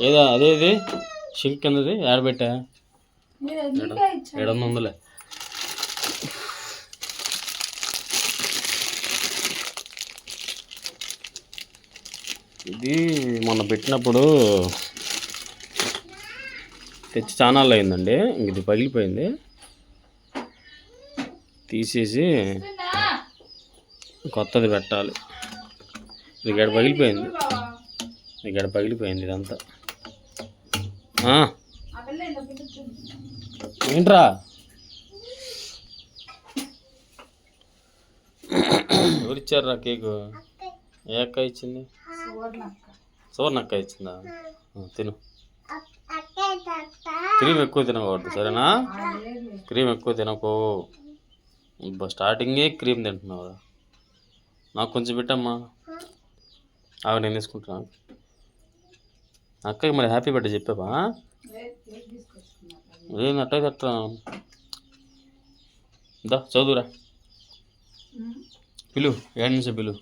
ఏదా అదేది షింక్ కిందది ఆడబెట్టా? ఏడు వందలే ఇది మొన్న పెట్టినప్పుడు తెచ్చి చానాళ్ళు అయిందండి. ఇంక ఇది పగిలిపోయింది. తీసేసి కొత్తది పెట్టాలి. ఇది ఇక్కడ పగిలిపోయింది. ఇక్కడ పగిలిపోయింది ఇదంతా ఆ, ఆ పిల్ల ఏంటో పిలుస్తుంది ఏంట్రా? ఎవరిచ్చారా కేకు? ఏ అక్క ఇచ్చింది? సువర్ణ అక్క ఇచ్చిందా తిను. క్రీమ్ ఎక్కువ తినకూడదు సరేనా? క్రీమ్ ఎక్కువ తినకు. స్టార్టింగే క్రీమ్ తింటున్నావు నాకు కొంచెం పెట్టమ్మా. అవి నేను తీసుకుంటున్నాను అక్కకి మరి హ్యాపీ బర్త్డే చెప్పావా? ఏం అట్టయితే అట్లా దా చదువురా. పిలు ఏడు నుంచి పిలు.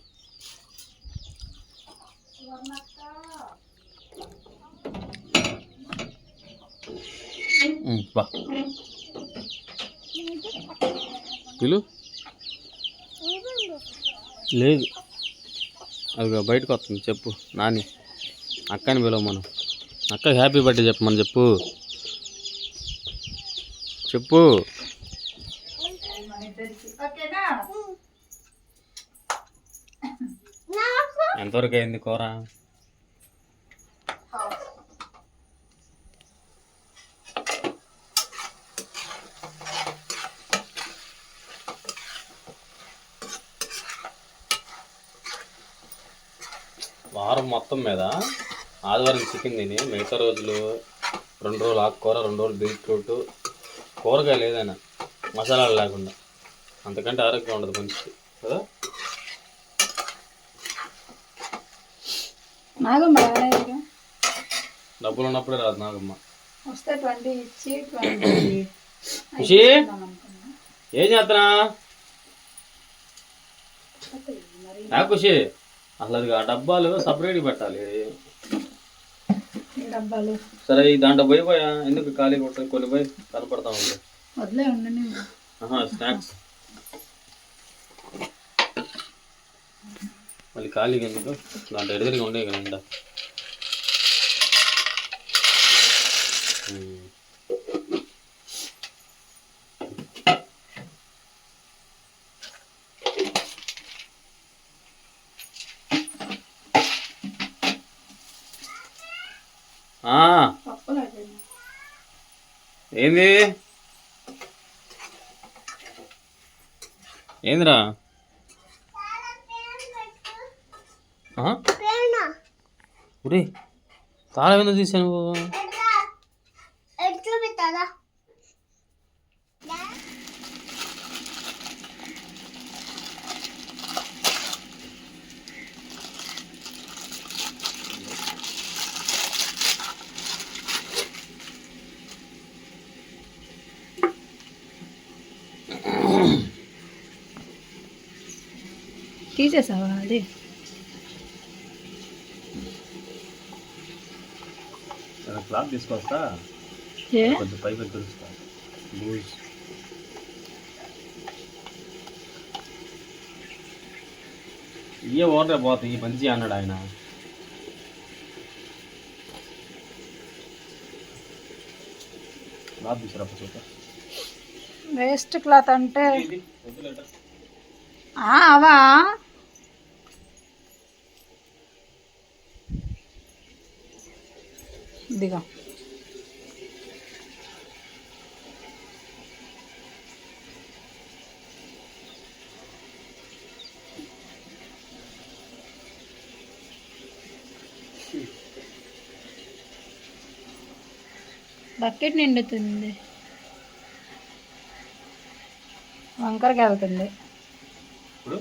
బా. పిలు. లేదు. అది బయటకు వస్తుంది చెప్పు. నాని. అక్కని పిలవ మనం అక్క హ్యాపీ బర్త్డే చెప్పమని చెప్పు. చెప్పు. మన ఇద్దరికి ఓకేనా? ఎంతవరకు అయింది కూర? వారం మొత్తం మీద? ఆదివారం చికెన్ తిని మిగతా రోజులు రెండు రోజులు ఆకుకూర రెండు రోజులు బీట్రూట్. కూరగాయ లేదైనా మసాలాలు లేకుండా. అంతకంటే ఆరోగ్యం ఉండదు మనిషికి కదా? నాగమ్మ డబ్బులు ఉన్నప్పుడే రాదు నాగమ్మ. వస్తే ట్వంటీ ఇచ్చి ట్వంటీ ఖుషి ఏం చేస్తున్నా? ఖుషి అసలు అది ఆ డబ్బాలు సపరేట్గా పెట్టాలి. డబ్బాలు. సరే ఈ దాంట్లో పోయి పోయా. ఎందుకు ఖాళీ కొట్ట? కొన్ని పోయి కనపడతా ఉంది. వదిలే ఉండని స్నాక్స్. మళ్ళీ ఖాళీగా ఎందుకు? దాంట్లో ఎదురుగా ఉండే కదా ఏంది? ఏందిరా? ఒరే తాళం ఎందుకు తీసాను నువ్వు తీసేసావా అది? క్లాత్ తీసుకొస్తా? కొంచెం పైకి తెలుస్తా ఇయ్యే పోతాయి? ఈ మంచి అన్నాడు ఆయన. క్లాత్ తీసుకురా వేస్ట్ క్లాత్ అంటే అవా? ఇదిగో. బకెట్ నిండుతుంది. వంకరకి వెళ్తుంది. ఇప్పుడు?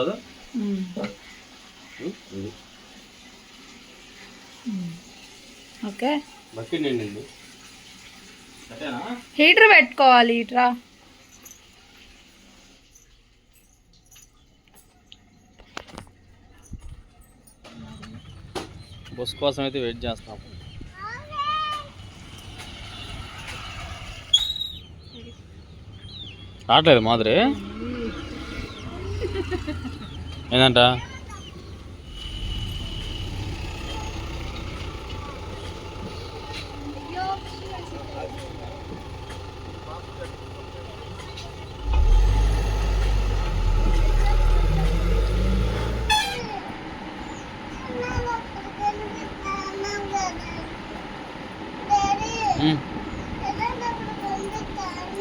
ఇది ఓకే. హీటర్ పెట్టుకోవాలి హీటరా. బస్ కోసం అయితే వెయిట్ చేస్తాం. రావట్లేదు మాదిరి. ఏంటంట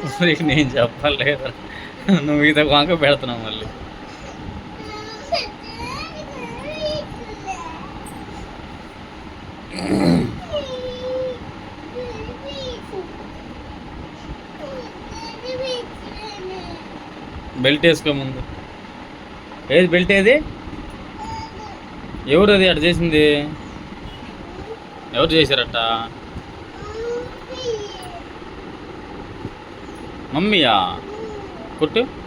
నేను చెప్పలేదు నువ్వు ఇది వంక పెడుతున్నావు మళ్ళీ. బెల్ట్ వేసుకో ముందు. ఏది బెల్ట్ ఏది? ఎవరు అది అటు చేసింది? ఎవరు చేశారట? మమ్మీయా? కొట్టు.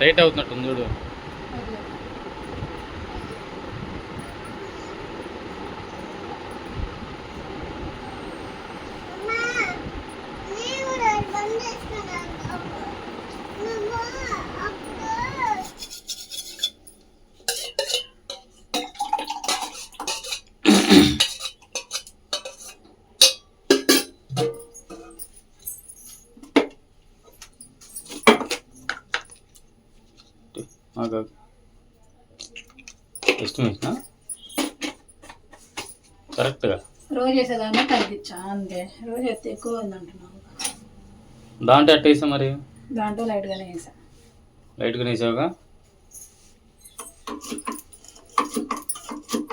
టైట్ అవుతున్నట్టు చూడు. ఇష్టం కరెక్ట్గా. రోజు తగ్గించా అంతే. రోజు ఎక్కువ దాంట్లో అట్ట వేసా మరి? దాంట్లో లైట్గానే వేసా లైట్గా వేసావుగా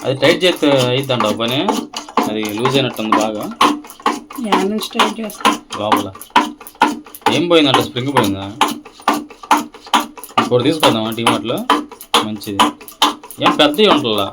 అది టైట్ చేస్తే అయిద్దంట పని అది లూజ్ అయినట్టుంది బాగా. నుంచి స్ట్రైట్ చేస్తా. లోపల. ఏం పోయిందంట? స్ప్రింగ్ పోయిందా? ఇప్పుడు తీసుకుందామా టీమార్ట్లో మంచిది. ఏం పెద్దవి ఉంటుందా?